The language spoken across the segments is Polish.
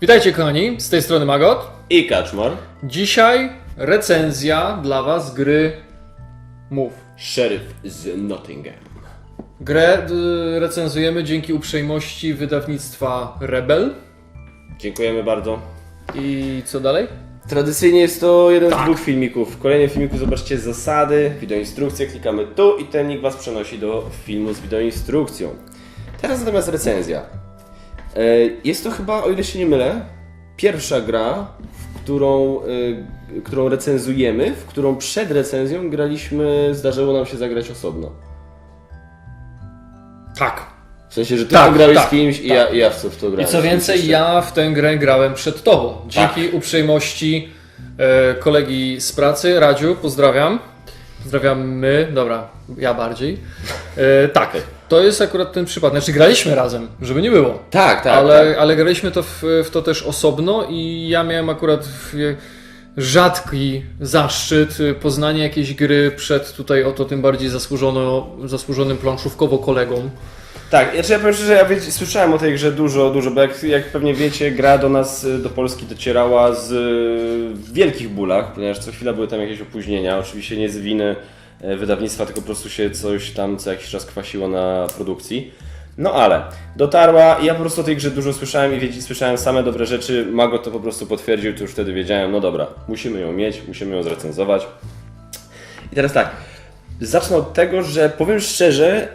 Witajcie kochani, z tej strony Magot. I Kaczmar. Dzisiaj recenzja dla Was gry Move. Sheriff z Nottingham. Grę y, recenzujemy dzięki uprzejmości wydawnictwa Rebel. Dziękujemy bardzo. I co dalej? Tradycyjnie jest to jeden z dwóch filmików. W kolejnym filmiku zobaczcie zasady, wideoinstrukcję, klikamy tu i ten link Was przenosi do filmu z wideoinstrukcją. Teraz natomiast recenzja. E, Jest to chyba, o ile się nie mylę, pierwsza gra, w którą, e, którą recenzujemy, w którą przed recenzją graliśmy, zdarzyło nam się zagrać osobno. Tak. W sensie, że ty Tak, to grałeś tak, z kimś i tak. ja, i ja w to, w to I grałem. co więcej, ja w tę grę grałem przed Tobą. Dzięki uprzejmości e, kolegi z pracy, Radziu, pozdrawiam. Pozdrawiamy, dobra, ja bardziej. E, tak, to jest akurat ten przypadek. Znaczy graliśmy razem, żeby nie było. Tak, tak. ale, tak. ale graliśmy to w, w to też osobno i ja miałem akurat w, rzadki zaszczyt y, poznania jakiejś gry przed tutaj oto tym bardziej zasłużono, zasłużonym planszówkowo kolegą. Tak, znaczy ja powiem szczerze, ja wiecie, słyszałem o tej grze dużo, dużo, bo jak, jak pewnie wiecie, gra do nas, y, do Polski docierała z, y, w wielkich bólach, ponieważ co chwila były tam jakieś opóźnienia, oczywiście nie z winy wydawnictwa, tylko po prostu się coś tam co jakiś czas kwasiło na produkcji. No ale dotarła i ja po prostu o tej grze dużo słyszałem i wiecie, słyszałem same dobre rzeczy, Mago to po prostu potwierdził, to już wtedy wiedziałem, no dobra, musimy ją mieć, musimy ją zrecenzować. I teraz tak, zacznę od tego, że powiem szczerze,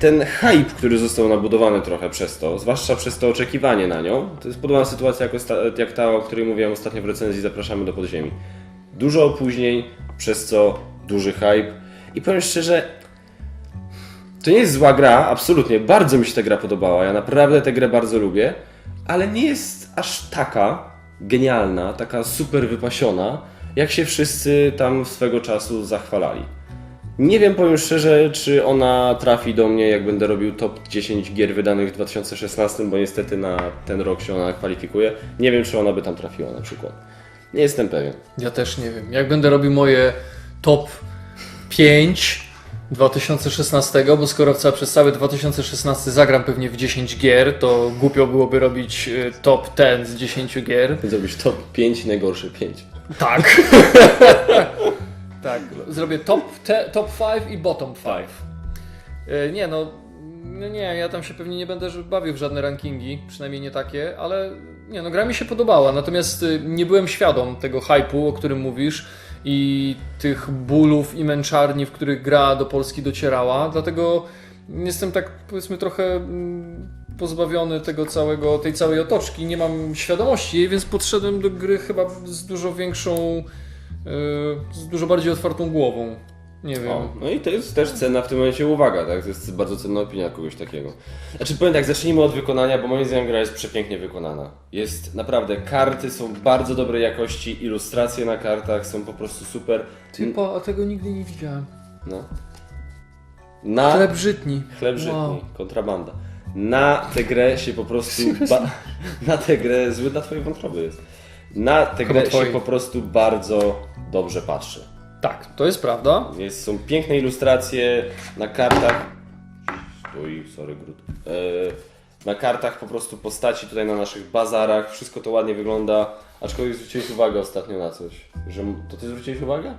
ten hype, który został nabudowany trochę przez to, zwłaszcza przez to oczekiwanie na nią, to jest podobna sytuacja jak, jak ta, o której mówiłem ostatnio w recenzji Zapraszamy do podziemi. Dużo opóźnień, przez co duży hype i powiem szczerze, to nie jest zła gra, absolutnie, bardzo mi się ta gra podobała, ja naprawdę tę grę bardzo lubię, ale nie jest aż taka genialna, taka super wypasiona, jak się wszyscy tam swego czasu zachwalali. Nie wiem, powiem szczerze, czy ona trafi do mnie, jak będę robił top 10 gier wydanych w 2016, bo niestety na ten rok się ona kwalifikuje. Nie wiem, czy ona by tam trafiła na przykład. Nie jestem pewien. Ja też nie wiem. Jak będę robił moje top 5 2016, bo skoro ca- przez cały 2016 zagram pewnie w 10 gier, to głupio byłoby robić y, top 10 z 10 gier. Zrobisz top 5, najgorsze 5. Tak. tak. Zrobię top, te, top 5 i bottom 5. E, Nie no, no nie, ja tam się pewnie nie będę bawił w żadne rankingi, przynajmniej nie takie, ale nie no, gra mi się podobała, natomiast y, nie byłem świadom tego hype'u, o którym mówisz i tych bólów i męczarni, w których gra do Polski docierała, dlatego jestem tak powiedzmy trochę mm, pozbawiony tego całego, tej całej otoczki, nie mam świadomości jej, więc podszedłem do gry chyba z dużo większą, y, z dużo bardziej otwartą głową. Nie wiem. O, no i to jest też cenna w tym momencie uwaga, tak? To jest bardzo cenna opinia kogoś takiego. Znaczy powiem tak, zacznijmy od wykonania, bo moim zdaniem gra jest przepięknie wykonana. Jest naprawdę, karty są bardzo dobrej jakości, ilustracje na kartach są po prostu super. Typa, a tego nigdy nie widziałem. No. Na Chleb żytni. chleb żytni, Wow. kontrabanda. Na tę grę się po prostu. Ba- na tę grę zły dla twojej wątroby jest. Na tę Chyba grę się twojej. po prostu bardzo dobrze patrzy. Tak, to jest prawda. Jest, są piękne ilustracje na kartach. Stój, sorry, Grut. E, na kartach po prostu postaci tutaj na naszych bazarach. Wszystko to ładnie wygląda. Aczkolwiek zwróciłeś uwagę ostatnio na coś. Że, to ty zwróciłeś uwagę?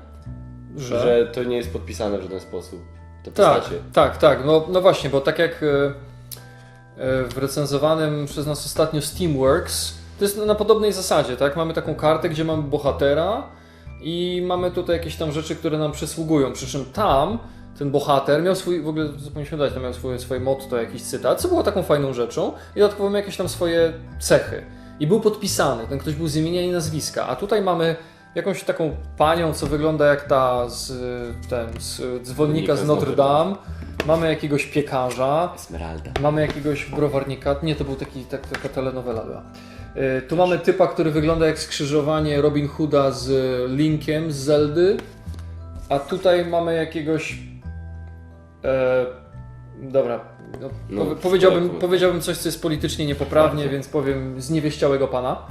Że... Że to nie jest podpisane w żaden sposób. Te Tak, postacie. tak, tak. No, no właśnie, bo tak jak e, e, w recenzowanym przez nas ostatnio Steamworks, to jest na podobnej zasadzie, tak? Mamy taką kartę, gdzie mamy bohatera i mamy tutaj jakieś tam rzeczy, które nam przysługują. Przy czym tam ten bohater miał swój, w ogóle zapomnieliśmy dać, tam miał swoje, swoje motto, jakiś cytat, co było taką fajną rzeczą i dodatkowo miał jakieś tam swoje cechy. I był podpisany, ten ktoś był z imienia i nazwiska, a tutaj mamy jakąś taką panią, co wygląda jak ta z, ten, z dzwonnika z Notre Dame. Mamy jakiegoś piekarza, Esmeralda. mamy jakiegoś browarnika. Nie, to był taki, tak, taka telenowela była. Y, Tu mamy typa, który wygląda jak skrzyżowanie Robin Hooda z Linkiem z Zeldy. A tutaj mamy jakiegoś. E, dobra. No, No, powie- powiedziałbym, powiedziałbym coś, co jest politycznie niepoprawnie, więc powiem zniewieściałego pana.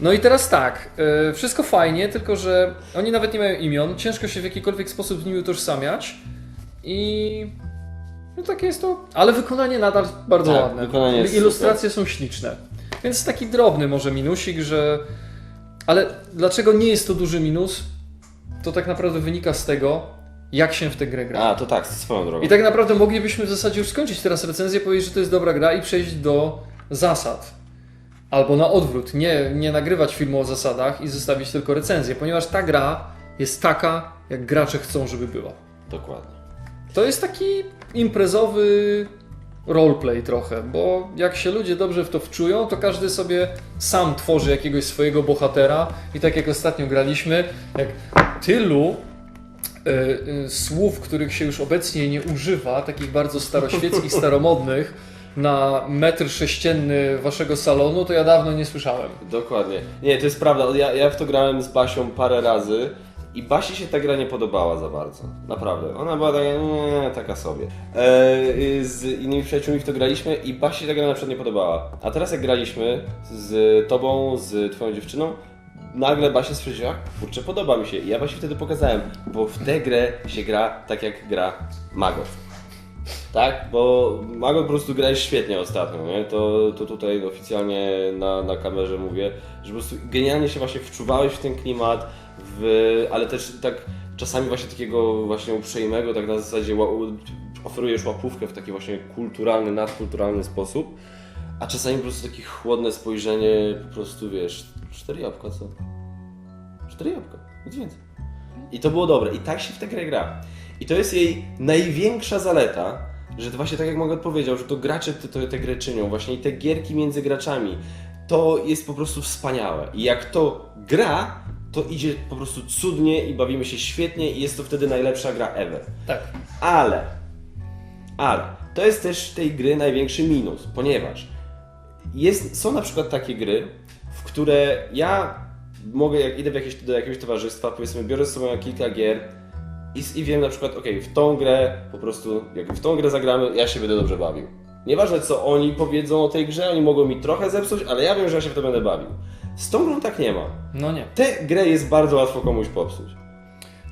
No i teraz tak, e, wszystko fajnie, tylko że oni nawet nie mają imion, ciężko się w jakikolwiek sposób z nimi utożsamiać i no takie jest to, ale wykonanie nadal bardzo Tak, ładne. Ilustracje są śliczne. Więc taki drobny może minusik, że... Ale dlaczego nie jest to duży minus? To tak naprawdę wynika z tego, jak się w tę grę gra. A, to tak, swoją drogą. I tak naprawdę moglibyśmy w zasadzie już skończyć teraz recenzję, powiedzieć, że to jest dobra gra i przejść do zasad. Albo na odwrót, nie, nie nagrywać filmu o zasadach i zostawić tylko recenzję, ponieważ ta gra jest taka, jak gracze chcą, żeby była. Dokładnie. To jest taki imprezowy roleplay trochę, bo jak się ludzie dobrze w to wczują, to każdy sobie sam tworzy jakiegoś swojego bohatera i tak jak ostatnio graliśmy, jak tylu e, e, słów, których się już obecnie nie używa, takich bardzo staroświeckich, staromodnych, na metr sześcienny waszego salonu, to ja dawno nie słyszałem. Dokładnie. Nie, to jest prawda. Ja, ja w to grałem z Basią parę razy i Basi się ta gra nie podobała za bardzo. Naprawdę. Ona była taka, nie, taka sobie. E, z innymi przyjaciółmi w to graliśmy i Basi ta gra na przykład nie podobała. A teraz jak graliśmy z tobą, z twoją dziewczyną, nagle Basia stwierdziła, kurczę, podoba mi się. I ja Basi wtedy pokazałem, bo w tę grę się gra tak jak gra Magot. Tak, bo Mago po prostu grałeś świetnie ostatnio, nie? To, to tutaj oficjalnie na, na kamerze mówię, że po prostu genialnie się właśnie wczuwałeś w ten klimat, w, ale też tak czasami właśnie takiego właśnie uprzejmego, tak na zasadzie oferujesz łapówkę w taki właśnie kulturalny, nadkulturalny sposób, a czasami po prostu takie chłodne spojrzenie, po prostu wiesz, cztery jabłka, co? Cztery jabłka, nic więcej. I to było dobre. I tak się w tę grę gra. I to jest jej największa zaleta, że to właśnie tak jak mogę powiedział, że to gracze te, te, te gry czynią, właśnie i te gierki między graczami, to jest po prostu wspaniałe. I jak to gra, to idzie po prostu cudnie i bawimy się świetnie i jest to wtedy najlepsza gra ever. Tak. Ale, ale, to jest też tej gry największy minus, ponieważ jest, są na przykład takie gry, w które ja mogę, jak idę w jakieś, do jakiegoś towarzystwa, powiedzmy, biorę ze sobą kilka gier i, i wiem na przykład, okej, w tą grę po prostu, jak w tą grę zagramy, ja się będę dobrze bawił. Nieważne co oni powiedzą o tej grze, oni mogą mi trochę zepsuć, ale ja wiem, że ja się w to będę bawił. Z tą grą tak nie ma. No nie. Tę grę jest bardzo łatwo komuś popsuć.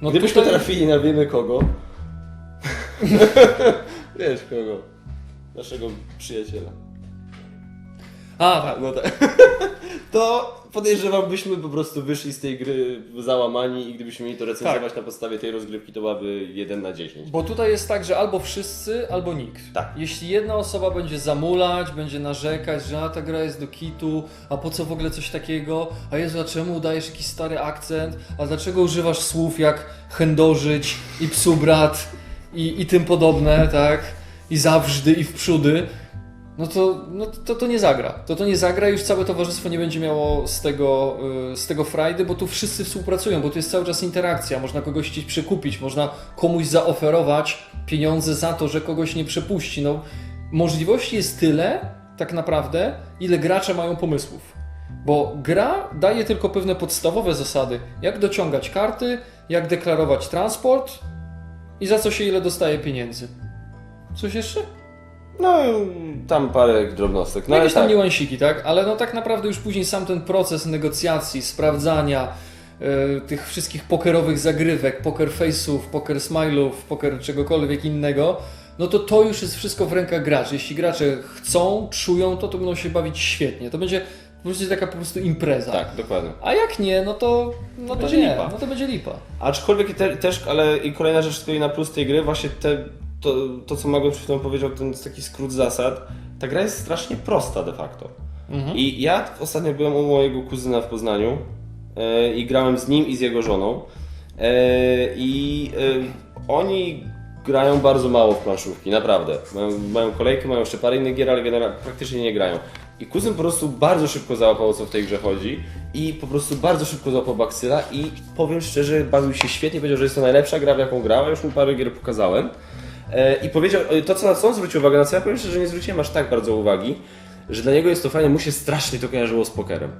No Gdybyśmy tutaj- trafili na wiemy kogo. Wiesz kogo. Naszego przyjaciela. A, tak. No tak. To podejrzewam, byśmy po prostu wyszli z tej gry załamani i gdybyśmy mieli to recenzować Tak. na podstawie tej rozgrywki, to byłaby 1 na 10. Bo tutaj jest tak, że albo wszyscy, albo nikt. Tak. Jeśli jedna osoba będzie zamulać, będzie narzekać, że a ta gra jest do kitu, a po co w ogóle coś takiego, a Jezu, a czemu udajesz jakiś stary akcent, a dlaczego używasz słów jak chędożyć i psu brat i, i tym podobne, tak? I zawrzdy i wprzódy, no to, no to to nie zagra. To to nie zagra i już całe towarzystwo nie będzie miało z tego, y, z tego frajdy, bo tu wszyscy współpracują, bo tu jest cały czas interakcja. Można kogoś chcieć przekupić, można komuś zaoferować pieniądze za to, że kogoś nie przepuści. No, możliwości jest tyle, tak naprawdę, ile gracze mają pomysłów. Bo gra daje tylko pewne podstawowe zasady, jak dociągać karty, jak deklarować transport i za co się ile dostaje pieniędzy. Coś jeszcze? No, tam parę drobnostek. No, No jakieś tam tak. tak? Ale no tak naprawdę już później sam ten proces negocjacji, sprawdzania e, tych wszystkich pokerowych zagrywek, poker face'ów, poker smile'ów, poker czegokolwiek innego, no to to już jest wszystko w rękach graczy. Jeśli gracze chcą, czują to, to będą się bawić świetnie. To będzie po prostu taka po prostu impreza. Tak, dokładnie. A jak nie, no to, no to Będzie nie, lipa. no to będzie lipa. Aczkolwiek te, też, ale i kolejna rzecz tutaj na plus tej gry, właśnie te, to, to co Mago przed chwilą powiedział, ten taki skrót zasad, ta gra jest strasznie prosta de facto. I ja ostatnio byłem u mojego kuzyna w Poznaniu e, i grałem z nim i z jego żoną e, i e, oni grają bardzo mało w planszówki, naprawdę. Mają, mają kolejkę, mają jeszcze parę innych gier, ale generalnie praktycznie nie grają. I kuzyn po prostu bardzo szybko załapał o co w tej grze chodzi i po prostu bardzo szybko złapał baksyla i powiem szczerze, bawił się świetnie, powiedział, że jest to najlepsza gra w jaką grała, już mu parę gier pokazałem. E, I powiedział, e, to co na co on zwrócił uwagę, na co ja powiem szczerze, że nie zwróciłem aż tak bardzo uwagi, że dla niego jest to fajne, mu się strasznie to kojarzyło z pokerem.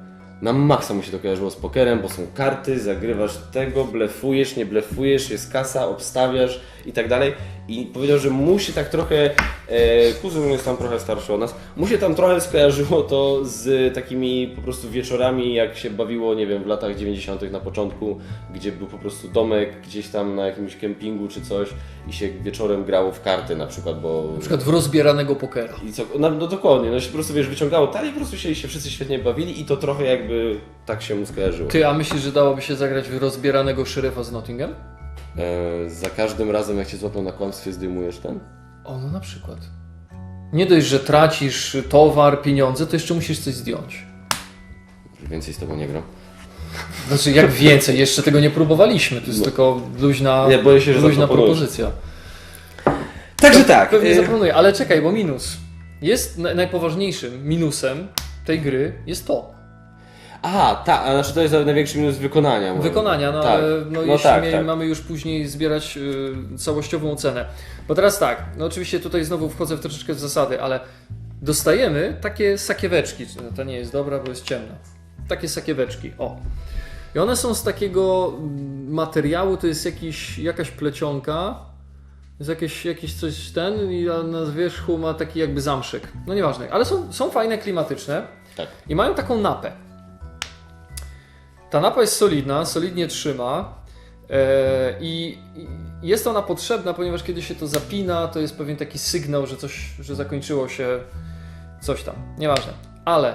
Na maksa mu się to kojarzyło z pokerem, bo są karty, zagrywasz tego, blefujesz, nie blefujesz, jest kasa, obstawiasz i tak dalej. I powiedział, że mu się tak trochę E, kuzyn jest tam trochę starszy od nas. Mu się tam trochę skojarzyło to z takimi po prostu wieczorami, jak się bawiło, nie wiem, w latach 90. na początku, gdzie był po prostu domek gdzieś tam na jakimś kempingu czy coś i się wieczorem grało w karty na przykład, bo... Na przykład w rozbieranego pokera. I co, no, no dokładnie, no się po prostu wiesz, wyciągało talię, po prostu się, się wszyscy świetnie bawili i to trochę jakby tak się mu skojarzyło. Ty, a myślisz, że dałoby się zagrać w rozbieranego szeryfa z Nottingham? E, za każdym razem jak cię złapią na kłamstwie zdejmujesz ten? O, no na przykład. Nie dość, że tracisz towar, pieniądze, to jeszcze musisz coś zdjąć. Więcej z tobą nie gram. Znaczy, jak więcej, jeszcze tego nie próbowaliśmy, to jest No. tylko luźna, Nie, boję się, że luźna propozycja. Także tak. Pewnie e, zaproponuję, ale czekaj, bo minus. Jest na- najpoważniejszym minusem tej gry jest to. Aha, tak, a znaczy to jest największy minus wykonania. może. Wykonania, no tak. ale no, no jeśli tak, mie- tak. mamy już później zbierać y, całościową ocenę. Bo teraz tak, no oczywiście tutaj znowu wchodzę w troszeczkę w zasady, ale dostajemy takie sakieweczki. No, to nie jest dobra, bo jest ciemna. Takie sakieweczki, o. I one są z takiego mm, materiału, to jest jakiś, jakaś plecionka, jest jakieś, jakieś coś ten i na wierzchu ma taki jakby zamszyk. No nieważne, ale są, są fajne, klimatyczne Tak. i mają taką napę. Ta napa jest solidna, solidnie trzyma e, i jest ona potrzebna, ponieważ kiedy się to zapina, to jest pewien taki sygnał, że coś, że zakończyło się coś tam. Nieważne. Ale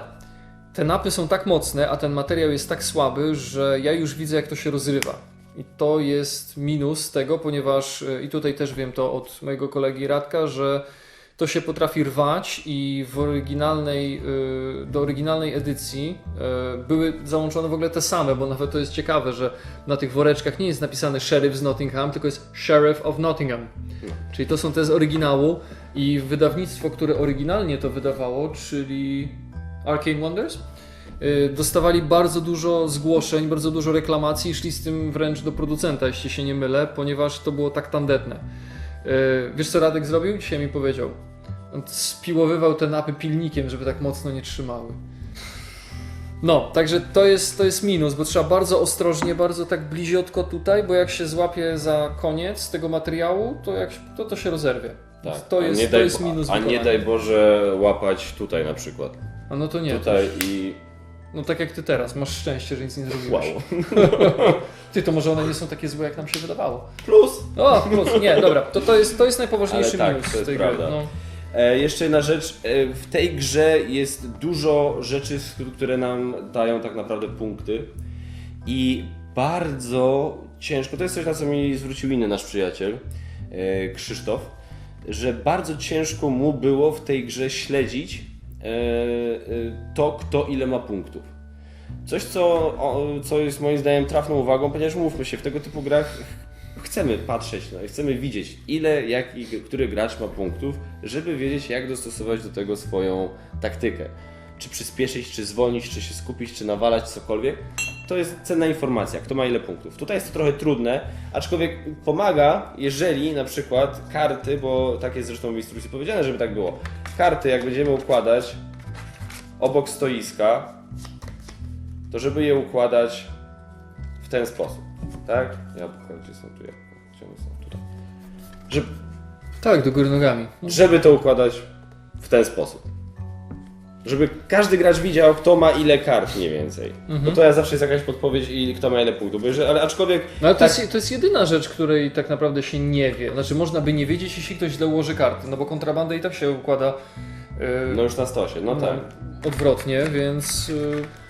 te napy są tak mocne, a ten materiał jest tak słaby, że ja już widzę, jak to się rozrywa. I to jest minus tego, ponieważ e, i tutaj też wiem to od mojego kolegi Radka, że to się potrafi rwać i w oryginalnej, y, do oryginalnej edycji y, były załączone w ogóle te same, bo nawet to jest ciekawe, że na tych woreczkach nie jest napisane Sheriff z Nottingham, tylko jest Sheriff of Nottingham. Czyli to są te z oryginału i wydawnictwo, które oryginalnie to wydawało, czyli Arcane Wonders, y, dostawali bardzo dużo zgłoszeń, bardzo dużo reklamacji i szli z tym wręcz do producenta, jeśli się nie mylę, ponieważ to było tak tandetne. Wiesz co Radek zrobił? Dzisiaj mi powiedział. On spiłowywał te napy pilnikiem, żeby tak mocno nie trzymały. No, także to jest, to jest minus, bo trzeba bardzo ostrożnie, bardzo tak bliziutko tutaj, bo jak się złapie za koniec tego materiału, to, jak, to, to się rozerwie. Tak. To A jest, nie to daj- jest minus A nie wykonania. daj Boże łapać tutaj na przykład. A no to nie. Tutaj i No tak jak ty teraz, masz szczęście, że nic nie wow. zrobiłeś. Ty, to może one nie są takie złe, jak nam się wydawało. Plus. O, plus, nie, dobra, to, to, jest, to jest najpoważniejszy Ale tak, minus to jest tej prawda. gry. No. E, jeszcze jedna rzecz. E, w tej grze jest dużo rzeczy, które nam dają tak naprawdę punkty. I bardzo ciężko, to jest coś, na co mi zwrócił inny nasz przyjaciel, e, Krzysztof, że bardzo ciężko mu było w tej grze śledzić to, kto ile ma punktów. Coś, co, co jest moim zdaniem trafną uwagą, ponieważ mówmy się, w tego typu grach chcemy patrzeć, i chcemy widzieć, ile, jaki, który gracz ma punktów, żeby wiedzieć, jak dostosować do tego swoją taktykę. Czy przyspieszyć, czy zwolnić, czy się skupić, czy nawalać, cokolwiek. To jest cenna informacja, kto ma ile punktów. Tutaj jest to trochę trudne, aczkolwiek pomaga, jeżeli na przykład karty, bo tak jest zresztą w instrukcji powiedziane, żeby tak było. Karty, jak będziemy układać obok stoiska, to żeby je układać w ten sposób, tak? Jabłka, gdzie są tu jabłka? Gdzie one są? Tutaj. Żeby, Tak, do góry nogami. No. żeby to układać w ten sposób. Żeby każdy gracz widział, kto ma ile kart mniej więcej. Bo to ja zawsze jest jakaś podpowiedź i kto ma ile punktów. Bo jeżeli, ale aczkolwiek No ale to, tak, jest, to jest jedyna rzecz, której tak naprawdę się nie wie. Znaczy można by nie wiedzieć, jeśli ktoś źle ułoży karty, no bo kontrabanda i tak się układa yy, no już na stosie, no tak. odwrotnie, więc... Yy,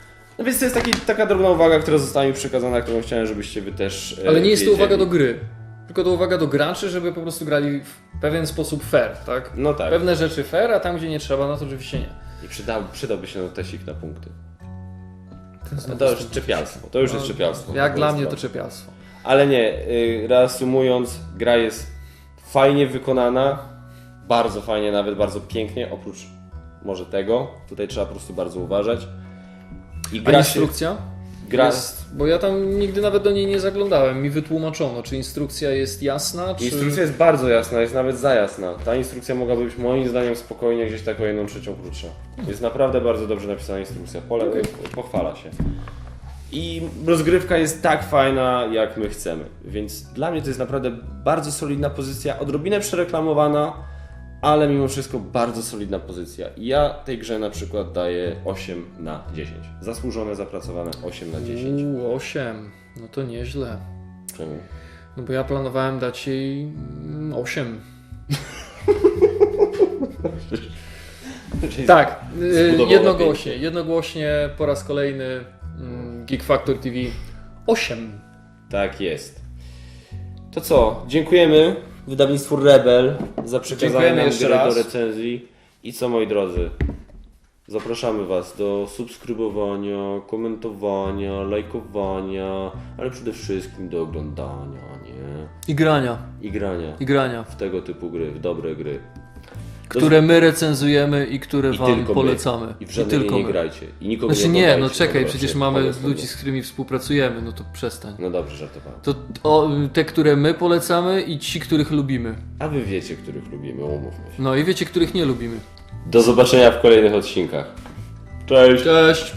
No więc to jest taki, taka drobna uwaga, która została mi przekazana, którą chciałem, żebyście wy też e, ale nie jest to wiedzieli. uwaga do gry. Tylko to uwaga do graczy, żeby po prostu grali w pewien sposób fair, tak? No tak. Pewne rzeczy fair, a tam gdzie nie trzeba, no to oczywiście nie. I przydał, przydałby się tesik na punkty. No to już jest- czepialstwo. To już jest no, czepialstwo. Jak dla mnie to czepialstwo. Ale nie, y, reasumując, gra jest fajnie wykonana, bardzo fajnie, nawet bardzo pięknie, oprócz może tego. Tutaj trzeba po prostu bardzo uważać. I A gra się, instrukcja? gra, Jest, bo ja tam nigdy nawet do niej nie zaglądałem. Mi wytłumaczono, czy instrukcja jest jasna, czy... Instrukcja jest bardzo jasna, jest nawet za jasna. Ta instrukcja mogłaby być moim zdaniem spokojnie gdzieś tak o jedną trzecią krótsza. Jest naprawdę bardzo dobrze napisana instrukcja, Pole, Okej. pochwala się. I rozgrywka jest tak fajna, jak my chcemy. Więc dla mnie to jest naprawdę bardzo solidna pozycja, odrobinę przereklamowana, ale mimo wszystko bardzo solidna pozycja. Ja tej grze na przykład daję 8 na 10. Zasłużone, zapracowane 8 na 10. Uuu, 8. No to nieźle. Czemu? No bo ja planowałem dać jej mm, 8. Tak, y, jednogłośnie. Jednogłośnie po raz kolejny mm, Geek Factor TV 8. Tak jest. To co? Dziękujemy wydawnictwu Rebel za przekazanie Dziękujemy nam jeszcze gry raz. do recenzji. I co moi drodzy? Zapraszamy Was do subskrybowania, komentowania, lajkowania, ale przede wszystkim do oglądania, nie? I grania. I grania I grania. w tego typu gry, w dobre gry. Które my recenzujemy i które I Wam tylko polecamy. My. I w żadnej tylko nie my. grajcie. I nikogo Znaczy nie nie, no czekaj, dobra, przecież mamy ludzi, z którymi współpracujemy, no to przestań. No dobrze, żartowałem. To o, te, które my polecamy i ci, których lubimy. A Wy wiecie, których lubimy, umówmy się. No i wiecie, których nie lubimy. Do zobaczenia w kolejnych odcinkach. Cześć! Cześć!